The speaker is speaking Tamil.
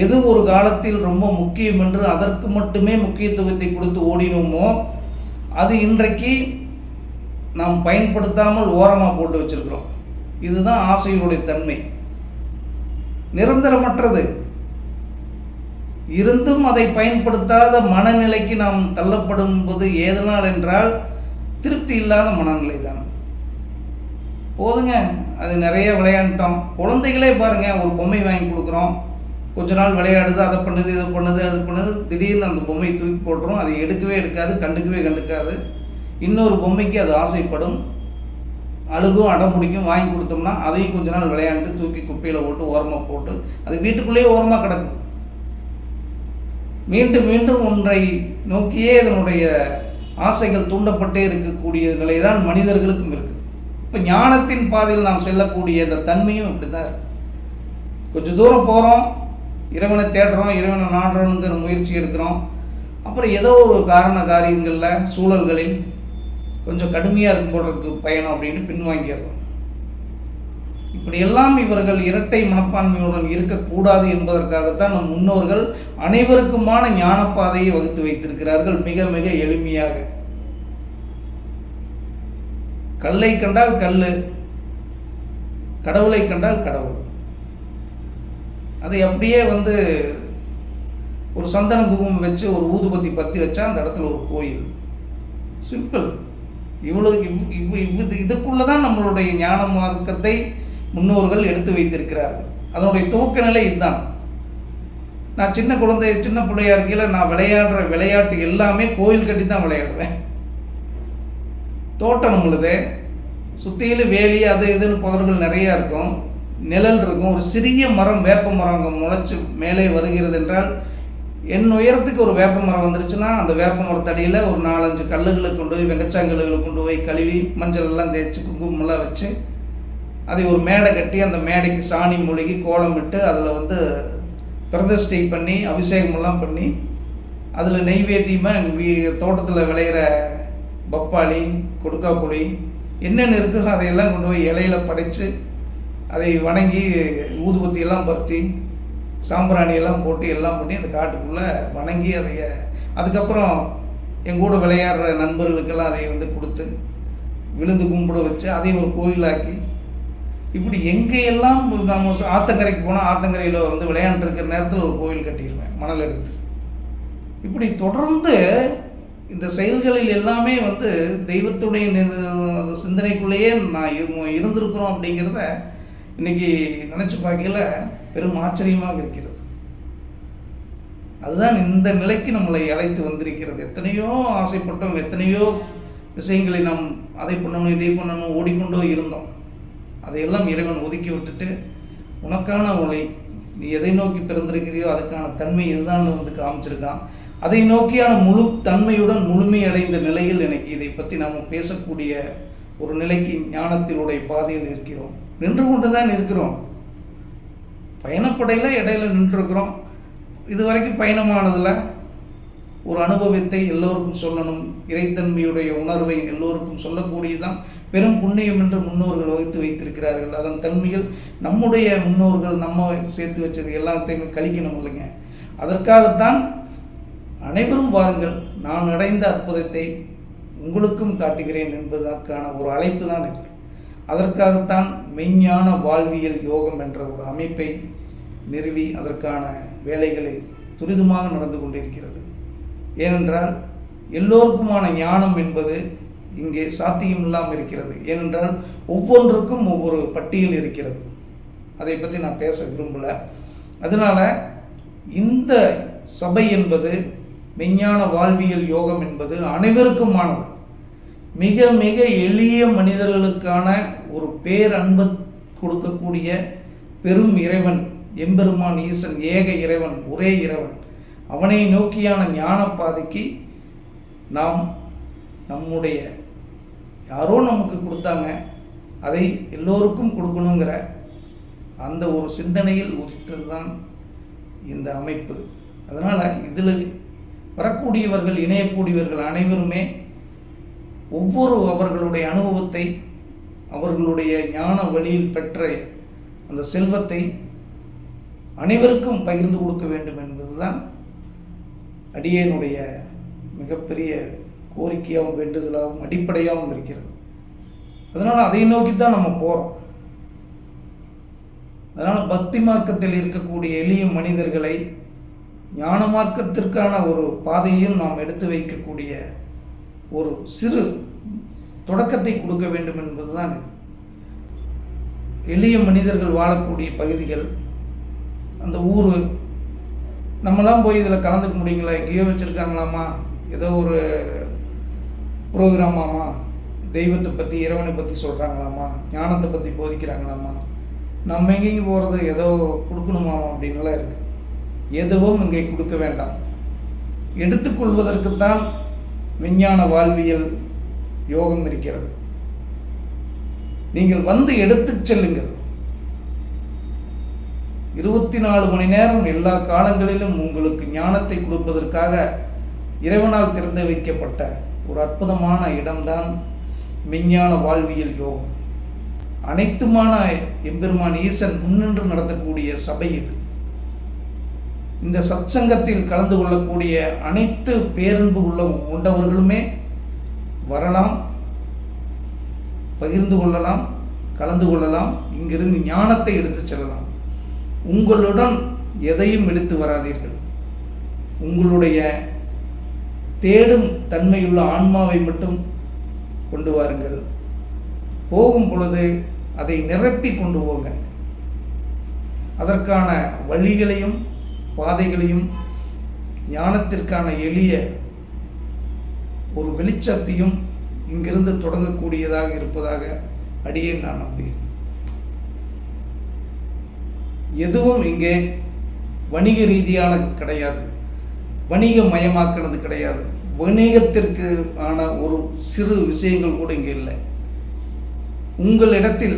எது ஒரு காலத்தில் ரொம்ப முக்கியம் என்று அதற்கு மட்டுமே முக்கியத்துவத்தை கொடுத்து ஓடினோமோ அது இன்றைக்கு நாம் பயன்படுத்தாமல் ஓரமாக போட்டு வச்சிருக்கிறோம். இதுதான் ஆசையினுடைய தன்மை. நிரந்தரமற்றது. இருந்தும் அதை பயன்படுத்தாத மனநிலைக்கு நாம் தள்ளப்படும் போது ஏதனால் என்றால் திருப்தி இல்லாத மனநிலை தான் போதுங்க அது நிறைய விளையாண்டோம் குழந்தைகளே பாருங்கள் ஒரு பொம்மை வாங்கி கொடுக்குறோம். கொஞ்ச நாள் விளையாடுது அதை பண்ணுது இதை பண்ணுது அது பண்ணுது. திடீர்னு அந்த பொம்மையை தூக்கி போட்டுரும். அதை எடுக்கவே எடுக்காது கண்டுக்கவே கண்டுக்காது. இன்னொரு பொம்மைக்கு அது ஆசைப்படும். அழுகும் அடம் பிடிக்கும் வாங்கி கொடுத்தோம்னா அதையும் கொஞ்ச நாள் விளையாண்டு தூக்கி குப்பையில் போட்டு ஓரமாக போட்டு அது வீட்டுக்குள்ளேயே ஓரமாக கிடக்கும். மீண்டும் மீண்டும் ஒன்றை நோக்கியே இதனுடைய ஆசைகள் தூண்டப்பட்டே இருக்கக்கூடிய நிலை தான் மனிதர்களுக்கும் இருக்குது. இப்போ ஞானத்தின் பாதையில் நாம் செல்லக்கூடிய இந்த தன்மையும் இப்படி தான் இருக்கு. கொஞ்சம் தூரம் போகிறோம் இறைவனை தேடுறோம் இறைவனை நாடுறோங்கிற முயற்சி எடுக்கிறோம். அப்புறம் ஏதோ ஒரு காரண காரியங்களில் சூழல்களில் கொஞ்சம் கடுமையாக இருக்கும் போடுறதுக்கு பயணம் அப்படின்னு பின்வாங்கிடுறோம். இப்படியெல்லாம் இவர்கள் இரட்டை மனப்பான்மையுடன் இருக்கக்கூடாது என்பதற்காகத்தான் நம் முன்னோர்கள் அனைவருக்குமான ஞானப்பாதையை வகுத்து வைத்திருக்கிறார்கள் மிக மிக எளிமையாக. கல்லை கண்டால் கல் கடவுளை கண்டால் கடவுள். அதை அப்படியே வந்து ஒரு சந்தன குங்குமம் வச்சு ஒரு ஊதுபத்தி பற்றி வச்சா அந்த இடத்துல ஒரு கோயில். சிம்பிள் இவ்வளோ இவ் இவ் இவ் இதுக்குள்ளே தான் நம்மளுடைய ஞான மார்க்கத்தை முன்னோர்கள் எடுத்து வைத்திருக்கிறார்கள். அதனுடைய துவக்க நிலை இதுதான். நான் சின்ன குழந்தை சின்ன பிள்ளையா இருக்கையில் நான் விளையாடுற விளையாட்டு எல்லாமே கோயில் கட்டி தான் விளையாடுவேன். தோட்டம் நம்மளுது சுற்றியிலும் வேலி அது இதுன்னு புதர்கள் நிறையா இருக்கும். நிழல் இருக்கும். ஒரு சிறிய மரம் வேப்ப மரம் அங்கே முளைச்சி மேலே வருகிறது என்றால் என் உயரத்துக்கு ஒரு வேப்ப மரம் வந்துருச்சுன்னா அந்த வேப்ப மரத்தடியில் ஒரு நாலஞ்சு கல்லுகளை கொண்டு போய் வெங்கச்சாங்கல்லுகளை கொண்டு போய் கழுவி மஞ்சள் எல்லாம் தேய்ச்சி குங்குமம்லாம் வச்சு அதை ஒரு மேடை கட்டி அந்த மேடைக்கு சாணி மூழ்கி கோலமிட்டு அதில் வந்து பிரதிஷ்டை பண்ணி அபிஷேகமெல்லாம் பண்ணி அதில் நெய்வேத்தியமாக எங்கள் வீ தோட்டத்தில் விளையிற பப்பாளி கொடுக்காப்புளி என்னென்ன இருக்கோ அதையெல்லாம் கொண்டு போய் இலையில படைத்து அதை வணங்கி ஊதுபத்தியெல்லாம் பருத்தி சாம்பிராணி எல்லாம் போட்டு எல்லாம் பண்ணி அந்த காட்டுக்குள்ளே வணங்கி அதை அதுக்கப்புறம் என் கூட விளையாடுற நண்பர்களுக்கெல்லாம் அதை வந்து கொடுத்து விழுந்து கும்பிட வச்சு அதை ஒரு கோயிலாக்கி இப்படி எங்கேயெல்லாம் நம்ம ஆத்தங்கரைக்கு போனால் ஆத்தங்கரையில் வந்து விளையாண்டுருக்கிற நேரத்தில் ஒரு கோயில் கட்டிடுவேன் மணல் எடுத்து. இப்படி தொடர்ந்து இந்த செயல்களில் எல்லாமே வந்து தெய்வத்துடைய நி- சிந்தனைக்குள்ளேயே நான் இருந்திருக்கிறோம் அப்படிங்கிறத இன்னைக்கு நினச்சி பார்க்கல பெரும் ஆச்சரியமாக இருக்கிறது. அதுதான் இந்த நிலைக்கு நம்மளை அழைத்து வந்திருக்கிறது. எத்தனையோ ஆசைப்பட்டோம் எத்தனையோ விஷயங்களை நாம் அதை பண்ணணும் இதை பண்ணணும் ஓடிக்கொண்டோ இருந்தோம். அதையெல்லாம் இறைவன் ஒதுக்கி விட்டுட்டு உனக்கான ஒளி நீ எதை நோக்கி பிறந்திருக்கிறியோ அதுக்கான தன்மை இதுதான் வந்து காமிச்சிருக்கான். அதை நோக்கியான முழு தன்மையுடன் முழுமையடைந்த நிலையில் எனக்கு இதை பற்றி நாம் பேசக்கூடிய ஒரு நிலைக்கு ஞானத்தினுடைய பாதையில் இருக்கிறோம். நின்று கொண்டு தான் இருக்கிறோம். பயணப்படையில் இடையில நின்றுருக்கிறோம். இது வரைக்கும் பயணமானதில் ஒரு அனுபவத்தை எல்லோருக்கும் சொல்லணும். இறைத்தன்மையுடைய உணர்வை எல்லோருக்கும் சொல்லக்கூடியதான் பெரும் புண்ணியம் என்று முன்னோர்கள் வகுத்து வைத்திருக்கிறார்கள். அதன் தன்மையில் நம்முடைய முன்னோர்கள் நம்ம சேர்த்து வச்சது எல்லாத்தையுமே கழிக்கணும் இல்லைங்க. அதற்காகத்தான் அனைவரும் வாருங்கள். நான் அடைந்த அற்புதத்தை உங்களுக்கும் காட்டுகிறேன் என்பதற்கான ஒரு அழைப்பு தான் இது. அதற்காகத்தான் மெய்ஞான வாழ்வியல் யோகம் என்ற ஒரு அமைப்பை நிறுவி அதற்கான வேலைகளை துரிதமாக நடந்து கொண்டிருக்கிறது. ஏனென்றால் எல்லோருக்குமான ஞானம் என்பது இங்கே சாத்தியம் இல்லாமல் இருக்கிறது. ஏனென்றால் ஒவ்வொன்றுக்கும் ஒவ்வொரு பட்டியல் இருக்கிறது. அதை பற்றி நான் பேச விரும்பல. அதனால் இந்த சபை என்பது மெஞ்ஞான வாழ்வியல் யோகம் என்பது அனைவருக்குமானது. மிக மிக எளிய மனிதர்களுக்கான ஒரு பேரன்பு கொடுக்கக்கூடிய பெரும் இறைவன் எம்பெருமான் ஈசன் ஏக இறைவன் ஒரே இறைவன். அவனை நோக்கியான ஞான பாதைக்கு நாம் நம்முடைய யாரோ நமக்கு கொடுத்தாங்க அதை எல்லோருக்கும் கொடுக்கணுங்கிற அந்த ஒரு சிந்தனையில் உதித்தது தான் இந்த அமைப்பு. அதனால் இதில் வரக்கூடியவர்கள் இணையக்கூடியவர்கள் அனைவருமே ஒவ்வொரு அவர்களுடைய அனுபவத்தை அவர்களுடைய ஞான வழியில் பெற்ற அந்த செல்வத்தை அனைவருக்கும் பகிர்ந்து கொடுக்க வேண்டும் என்பதுதான் அடியனுடைய மிகப்பெரிய கோரிக்கையாகவும் வேண்டுதலாகவும் அடிப்படையாகவும் இருக்கிறது. அதனால் அதை நோக்கி தான் நம்ம போகிறோம் அதனால் பக்தி மார்க்கத்தில் இருக்கக்கூடிய எளிய மனிதர்களை ஞான மார்க்கத்திற்கான ஒரு பாதையையும் நாம் எடுத்து வைக்கக்கூடிய ஒரு சிறு தொடக்கத்தை கொடுக்க வேண்டும் என்பதுதான் இது. எளிய மனிதர்கள் வாழக்கூடிய பகுதிகள் அந்த ஊர் நம்மலாம் போய் இதில் கலந்துக்க முடியுங்களா? எங்கேயோ வச்சுருக்காங்களாமா? ஏதோ ஒரு ப்ரோக்ராமாமா? தெய்வத்தை பற்றி இறைவனை பற்றி சொல்கிறாங்களாமா ஞானத்தை பற்றி போதிக்கிறாங்களாமா? நம்ம எங்கேயும் போகிறது ஏதோ கொடுக்கணுமாமா அப்படின்லாம் இருக்குது எதுவும் இங்கே கொடுக்க வேண்டாம். எடுத்துக்கொள்வதற்குத்தான் விஞ்ஞான வாழ்வியல் யோகம் இருக்கிறது. நீங்கள் வந்து எடுத்து செல்லுங்கள். இருபத்தி நாலு மணி நேரம் எல்லா காலங்களிலும் உங்களுக்கு ஞானத்தை கொடுப்பதற்காக இறைவனால் திறந்து வைக்கப்பட்ட ஒரு அற்புதமான இடம்தான் விஞ்ஞான வாழ்வியல் யோகம். அனைத்துமான எம்பெருமான் ஈசன் முன்னின்று நடத்தக்கூடிய சபை இது. இந்த சத்சங்கத்தில் கலந்து கொள்ளக்கூடிய அனைத்து பேரன்பு உள்ள உண்டவர்களுமே வரலாம் பகிர்ந்து கொள்ளலாம் கலந்து கொள்ளலாம் இங்கிருந்து ஞானத்தை எடுத்துச் செல்லலாம். உங்களுடன் எதையும் எடுத்து வராதீர்கள். உங்களுடைய தேடும் தன்மையுள்ள ஆன்மாவை மட்டும் கொண்டு வாருங்கள். போகும் பொழுது அதை நிரப்பி கொண்டு போங்க. அதற்கான வழிகளையும் பாதைகளையும் ஞானத்திற்கான எளிய ஒரு வெளிச்சத்தையும் இங்கிருந்து தொடங்கக்கூடியதாக இருப்பதாக அடியே நான் நம்புகிறேன். எதுவும் இங்கே வணிக ரீதியான கிடையாது. வணிக மயமாக்கினது கிடையாது. வணிகத்திற்கு ஆன ஒரு சிறு விஷயங்கள் கூட இங்கே இல்லை. உங்கள் இடத்தில்